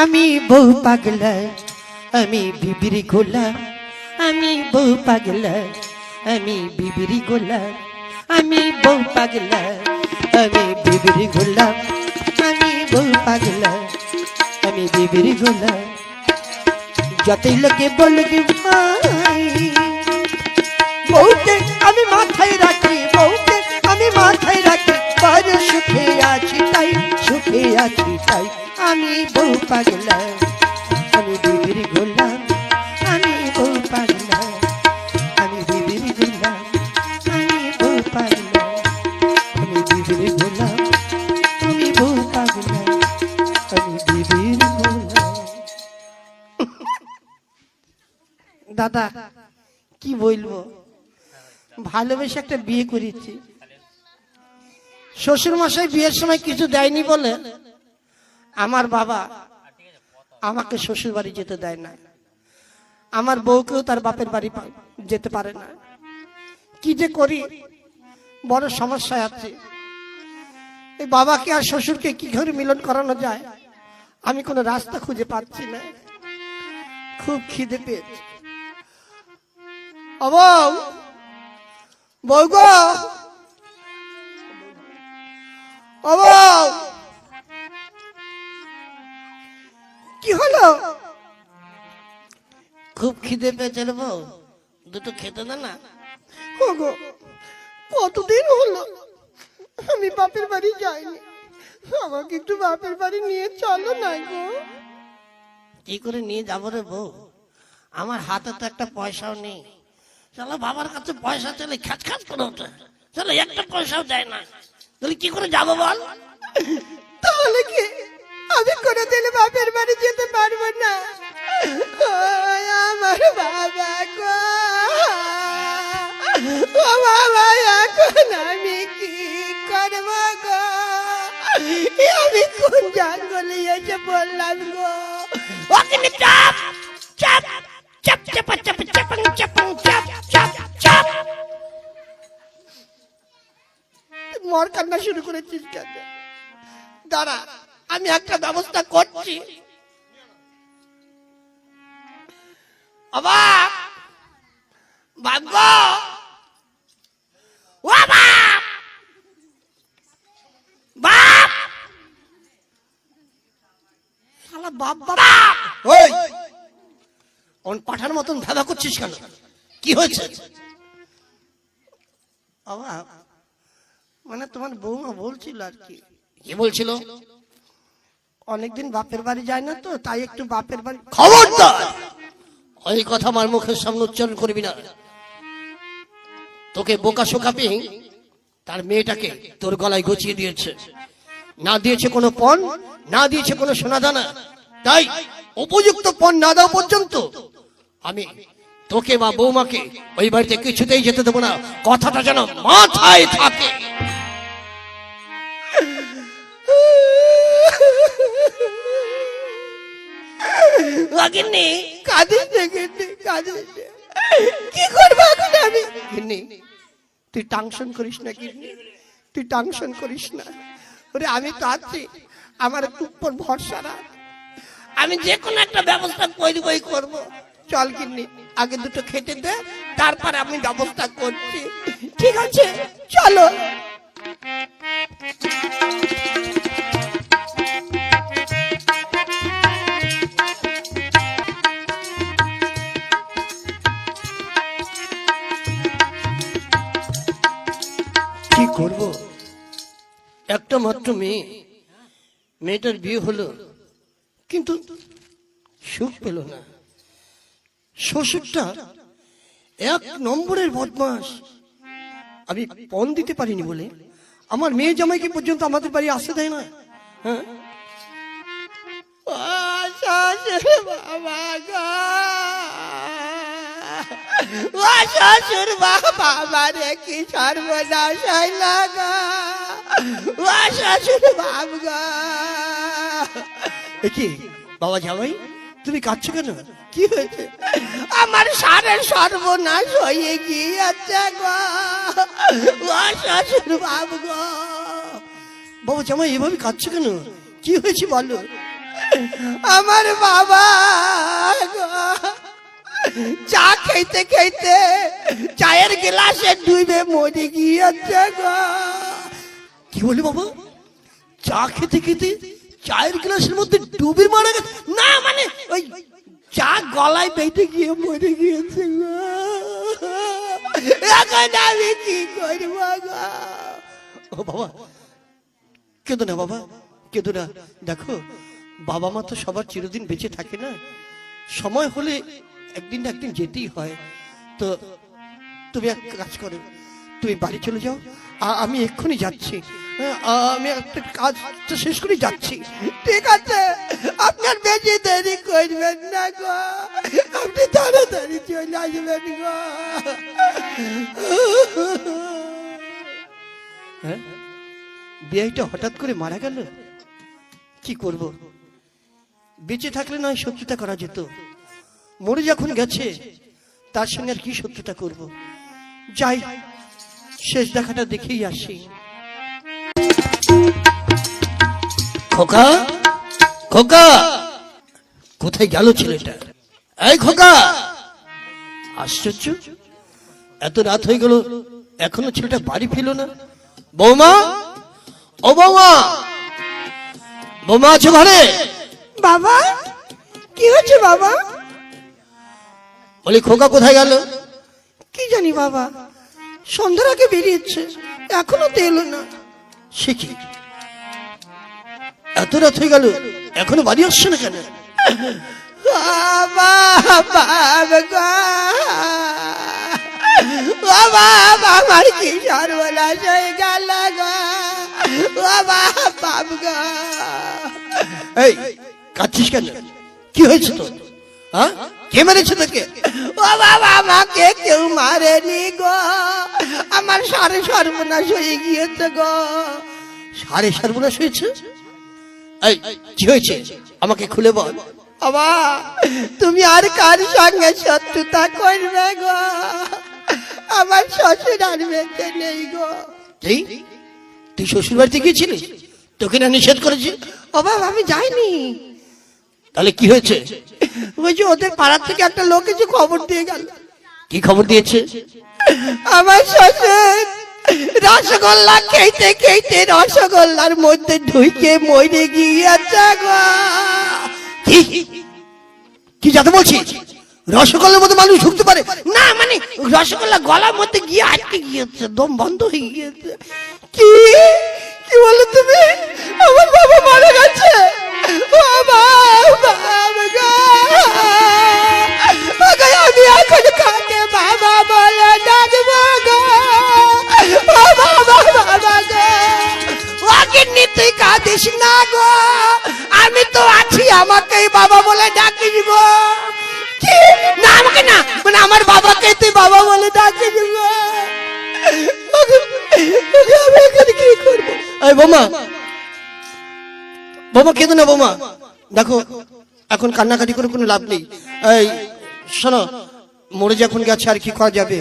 আমি বউ পাগলা, আমি বিবিরি গোলা, আমি বউ পাগলা, আমি বিবিরি গোলা, আমি বউ পাগলা, আমি বিবিরি গোলা, আমি বউ পাগলা, আমি বিবিরি গোলা। যতই লোকে বলবে ভাই, বউকে আমি মাথায় রাখি, বউকে আমি মাথায় রাখি বড় সুখে আছি তাই সুখে আছি তাই আমি বউ পাগলা। আমি বিবির গোলাম, আমি বউ পাগলা। আমি বিবির গোলাম, আমি বউ পাগলা। আমি বিবির গোলাম, আমি বউ পাগলা। আমি বিবির গোলাম। দাদা, কি বলব? ভালোবেসে একটা বিয়ে করেছি। শ্বশুর মশাই বিয়ের সময় কিছু দেয়নি বলে আমার বাবা আমাকে শ্বশুর বাড়ি যেতে দেয় না। আমার বউকেও তার বাপের বাড়ি যেতে পারে না। কি যে করি? বড় সমস্যায় আছে। এই বাবাকে আর শ্বশুরকে কি করে মিলন করানো যায়? আমি কোনো রাস্তা খুঁজে পাচ্ছি না। খুব খিদে পেয়েছি। ও বউ বউ গো কি হলো? খুব খিদে পেয়েছে রে বউ। দুটো খেতে দে না। ও গো কতদিন হলো? আমি বাপের বাড়ি যাইনি। আমাকে একটু বাপের বাড়ি নিয়ে চলো না গো। কি করে নিয়ে যাব রে বউ? আমার হাতে তো একটা পয়সাও নেই। চলো বাবার কাছে পয়সা চলে খ্যাচ খ্যাচ করে ওঠে। চলো একটা পয়সাও দেয় না। তাহলে কি করে যাব বল তাহলে কি আমি করে দিলে বাপের বাড়ি যেতে পারব না আমার বাবা গো ও বাবা এখন আমি কি করব গো আমি কোন জঙ্গলে এসে বললাম গো ওখানে চাপ চাপ চাপ চাপ চাপ চাপ চাপ চাপ চাপ চাপ মর কান্না শুরু করেছিস কেন দাঁড়া আমি একটা ব্যবস্থা করছি। অবাক! ভাগ্য বাপ! বাপ! শালা বাপ বাপ। ওই! অন পাঠার মতন ভেবা করছিস কেন? কি হয়েছে? অবাক! বলছিল আর কি। কি বলছিল? অনেকদিন বাপের বাড়ি যায় না তো তাই একটু বাপের বাড়ি খবরদার! ওই কথা আমার মুখের সামনে উচ্চারণ করবি না। তোকে বোকা শোকাপি তার মেয়েটাকে তোর গলায় গচিয়ে দিয়েছে। না দিয়েছে কোনো পণ না দিয়েছে কোনো সোনাদানা। তাই উপযুক্ত পণ না দেওয়া পর্যন্ত আমি তোকে বা বৌমাকে ওই বাড়িতে কিছুতেই যেতে দেবো না। কথাটা যেন মাথায় থাকে। লাগেননি কাঁদিস না গিন্নি, কাঁদিস কি করব এখন আমি? গিন্নি, তুই টাংশন করিস না গিন্নি তুই টাংশন করিস না। ওরে আমি তো আছি আমার উপর ভরসা রাখ। আমি যে কোনো একটা ব্যবস্থা করবই করব। চল গিন্নি আগে দুটো খেতে দে তারপর আমি ব্যবস্থা করছি। ঠিক আছে। চলো। মাত্র মেয়ে মেয়েটার বিয়ে হলো, কিন্তু সুখ পেল না। শ্বশুরটা এক নম্বরের বদমাস আমি পণ দিতে পারিনি বলে। আমার মেয়ে জামাইকে পর্যন্ত আমাদের বাড়ি আসতে দেয় না। হ্যাঁ? বাবা গো। ও শ্বশুর বাবা রে কি সর্বনাশ হইল গো? ও শ্বশুর গো। কি বাবা জামাই তুমি কাঁদছো কেন? কি হয়েছে? আমার সারের সর্বনাশ হয়ে গিয়েছে গো। ও শ্বশুর বাব গো। বাবা জামাই এভাবে কাঁদছো কেন? কি হয়েছে বলো? আমার বাবা গো, চা খেতে খেতে চায়ের গ্লাসে ডুবে মরে গিয়েছে গো। কি বলি বাবা? চা খেতে খেতে চায়ের গ্লাসের মধ্যে ডুবে মারা গেছে? না মানে ওই চা গলায় বেঁধে গিয়ে মরে গিয়েছে গো। এখন আমি কি করব গো? ও বাবা, কেঁদো না বাবা, কেঁদো না। দেখো, বাবা মা তো সবার চিরদিন বেঁচে থাকে না। সময় হলে একদিন না একদিন যেতেই হয়। তো তুমি এক কাজ করো, তুমি বাড়ি চলে যাও। আমি এক্ষুনি যাচ্ছি। আমি একটা কাজ তো শেষ করে যাচ্ছি। ঠিক আছে, আপনার বেশি দেরি করবেন না গো। আপনি তাড়াতাড়ি চলে আসবেন গো। হ্যাঁ? বিয়েটা হঠাৎ করে মারা গেল? কি করব? বেঁচে থাকলে নয়, শত্রুতা করা যেত। মরে যখন গেছে, তার সঙ্গে আর কি শত্রুতা করব? যাই, শেষ দেখাটা দেখেই আসি। খোকা? খোকা? কোথায় গেল ছেলেটা? এই খোকা! আশ্চর্য! এত রাত হয়ে গেল, এখনও ছেলেটা বাড়ি ফিরল না। বৌমা? ও বৌমা! বৌমা আছো ঘরে? বাবা, কি হয়েছে বাবা? বলি খোকা কোথায় গেল? কি জানি বাবা সন্ধ্যার আগে বেরিয়েছে এখনও তো এলো না। সে কি? এত রাত হয়ে গেল এখনও বাড়ি আসছে না কেন? বাবা আমার কি সর্বনাশ হয়ে গেল গো। বাবা বাপ গো। এই কাচ্ছিস কেন? কি হয়েছে তো হ্যাঁ? কে মেরেছে তোকে? ও বাবা আমাকে কেউ মারেনি গো। আমার সারে সর্বনাশ হয়ে গিয়েছে গো। সাড়ে সর্বনাশ হয়েছে? এই কি হয়েছে? আমাকে খুলে বল। বাবা তুমি আর কার সঙ্গে শত্রুতা করবে গো? আমার শ্বশুর আর বেঁচে নেই গো। তুই তুই শ্বশুর বাড়িতে গিয়েছিলি? তোকে না নিষেধ করেছি? ও বাবা আমি যাইনি। তাহলে কি হয়েছে? যে ওদের পাড়ার থেকে একটা লোক এসে খবর দিয়ে গেল। কি খবর দিয়েছে? আমার শ্বশুর রসগোল্লা খেতে খেতে রসগোল্লার মধ্যে ঢুকে মরে গিয়েছে কি? কি যাতে বলছি? রসগোল্লার মধ্যে মানুষ ঢুকতে পারে? না মানে রসগোল্লা গলার মধ্যে গিয়ে আটকে গিয়েছে দম বন্ধ হয়ে গিয়েছে। কি? কি বলে তুমি? আমার বাবা মারা গেছে। এই বোমা। বোমা না বোমা। দেখো, এখন কান্নাকাটি করে কোনো লাভ নেই। এই, শোনো, মরে যখন গেছে আর কি করা যাবে?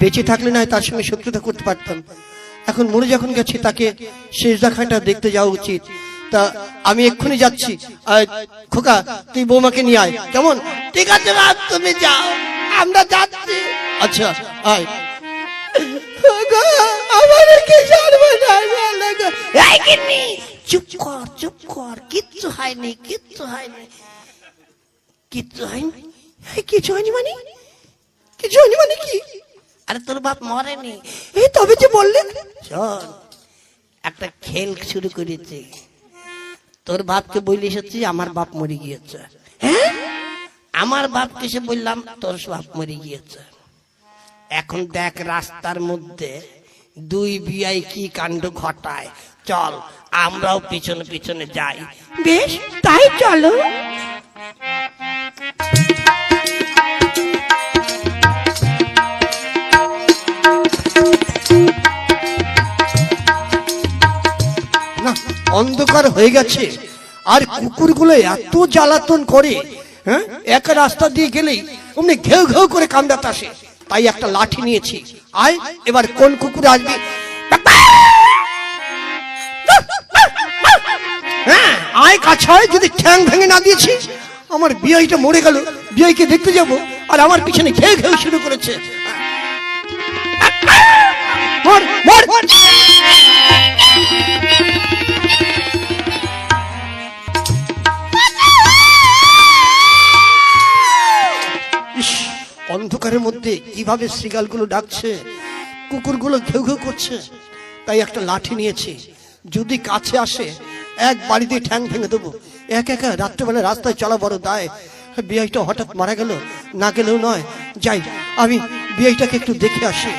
বেঁচে থাকলে না তার সঙ্গে শত্রুতা করতে পারতাম। এখন মরে যখন গেছে, তাকে শেষ দেখাটা দেখতে যাওয়া উচিত। তা আমি এক্ষুনি যাচ্ছি। খোকা, তুই বৌমাকে নিয়ে আয়। কেমন? ঠিক আছে তুমি যাও। আমরা যাচ্ছি। আচ্ছা আয়। মানে? মানে তোর একটা খেল শুরু করেছে। তোর বাপকে বলে এসেছি আমার বাপ মরে গিয়েছে। হ্যাঁ? আমার বাপকে সে বললাম, তোর বাপ মরে গিয়েছে। এখন দেখ রাস্তার মধ্যে দুই বিয়াই কি কাণ্ড ঘটায়? চল আমরাও পিছনে পিছনে যাই। বেশ তাই চলো। না অন্ধকার হয়ে গেছে। আর কুকুরগুলো এত জ্বালাতন করে হ্যাঁ? এক রাস্তা দিয়ে গেলেই অমনি ঘেউ ঘেউ করে কামড়াতে আসে। তাই একটা লাঠি নিয়েছি। আয় এবার কোন কুকুর আসবে? হ্যাঁ আয় কাছায় যদি ঠ্যাং ভেঙে না দিয়েছি আমার বিয়াইটা মরে গেল বিয়াইকে দেখতে যাব আর আমার পিছনে খেয়ে খেয়ে শুরু করেছে। মর, মর, অন্ধকারের মধ্যে কীভাবে শ্রীগালগুলো ডাকছে, কুকুরগুলো ঘেউ ঘেউ করছে, তাই একটা লাঠি নিয়েছি। যদি কাছে আসে, এক বাড়িতে ঠ্যাং ভেঙে দেবো। এক একা রাত্রেবেলা রাস্তায় চলা বড় দায়। বিআইটা হঠাৎ মারা গেল, না গেলেও নয়। যাই, আমি বিআইটাকে একটু দেখে আসি।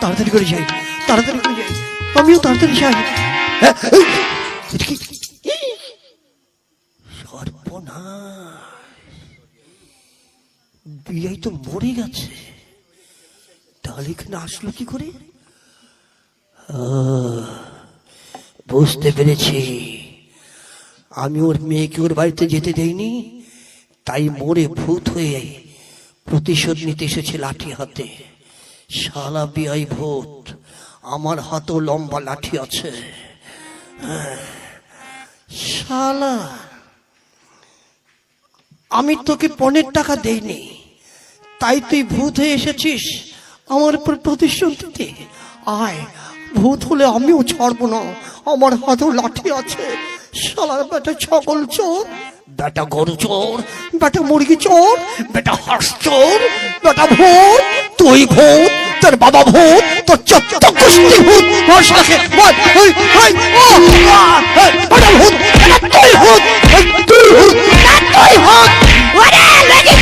তাড়াতাড়ি করে যাই, তাড়াতাড়ি করে যাই। আমিও তাড়াতাড়ি যাই। বিয়াই তো মরে গেছে। তাহলে এখানে আসলো কি করে? বুঝতে পেরেছি। আমি ওর মেয়েকে ওর বাড়িতে যেতে দেইনি, তাই মরে ভূত হয়ে প্রতিশোধ নিতে এসেছে লাঠি হাতে। শালা বিয়াই ভূত, আমার হাতেও লম্বা লাঠি আছে। হ্যাঁ। শালা, আমি তোকে পনেরো টাকা দেইনি। তাই তুই ভূত হয়ে এসেছিস আমার উপর প্রতিশোধ দিতে আয়, ভূত হলে আমিও ছাড়বো না। আমার হাতেও লাঠি আছে। শালার বেটা ছাগল চোর, বেটা গরু চোর, বেটা মুরগি চোর, বেটা হাঁস চোর, বেটা ভূত তুই ভূত। তোর বাবা ভূত তোর চত্ত কুষ্টি ভূত। ওর সাথে ওই ওই ওই ও, আহ, ভূত তুই ভূত তুই ভূত তুই ভূত। ওরে লেগে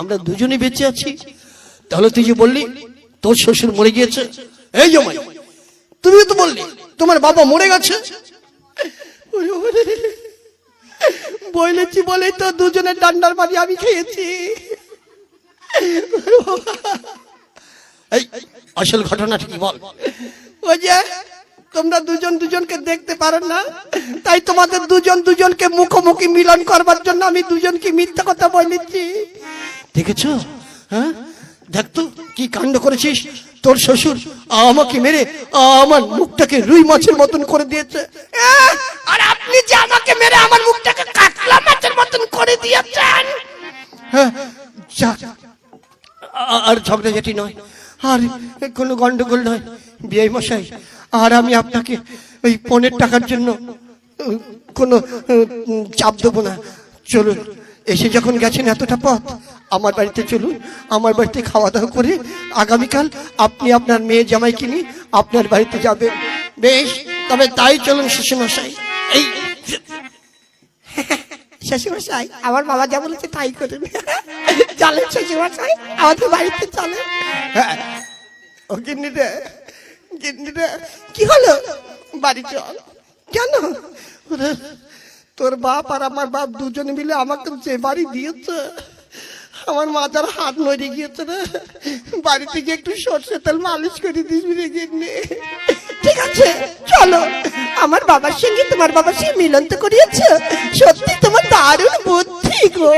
আমরা দুজনে বেঁচে আছি। তাহলে তুই যে বললি তোর শ্বশুর মরে গিয়েছে। এই জমাই তুমিও তো বললি তোমার বাবা মরে গেছে। বলেছি বলে তো দুজনের ডান্ডার বাড়ি আমি খেয়েছি। এই আসল ঘটনাটা কি বল? ওই যে তোমরা দুজন দুজনকে দেখতে পারো না? তাই তোমাদের দুজন দুজনকে মুখোমুখি মিলন করবার জন্য আমি দুজনকে মিথ্যা কথা বলেছি দেখেছ? হ্যাঁ? দেখ তো কি কাণ্ড করেছিস? তোর শ্বশুর আমাকে মেরে আমার মুখটাকে রুই মাছের মতন করে দিয়েছে। আর আপনি যে আমাকে মেরে আমার মুখটাকে কাতলা মাছের মতন করে দিয়েছেন? হ্যাঁ আর ঝগড়াঝাটি নয়। আর কোনো গন্ডগোল নয়। বিয়ে মশাই আর আমি আপনাকে ওই পনেরো টাকার জন্য কোনো চাপ দেবো না। চলুন, এসে যখন গেছেন এতটা পথ, আমার বাড়িতে চলুন, আমার বাড়িতে খাওয়া দাওয়া করে আগামীকাল আপনি আপনার মেয়ে জামাই কিনি আপনার বাড়িতে যাবেন। বেশ, তবে তাই চলুন শ্বশুরমশাই এই শ্বশুরমশাই আমার বাবা যা বলেছে তাই করুন। চলেন শ্বশুরমশাই আমাদের বাড়িতে চলেন। হ্যাঁ। ও গিন্নি রে গিন্নি রে কি হলো? বাড়ি চল। কেন? তোর বাপ আর আমার বাপ দুজন মিলে আমাকে যে বাড়ি দিয়েছে, আমার মাথার হাত নড়ে গিয়েছে রে। বাড়িতে গিয়ে একটু সর্ষে তেল মালিশ করে রে ঠিক আছে, চলো। আমার বাবার সঙ্গে তোমার বাবার সঙ্গে মিলন তো করিয়েছ। সত্যি তোমার দারুণ বুদ্ধি গো।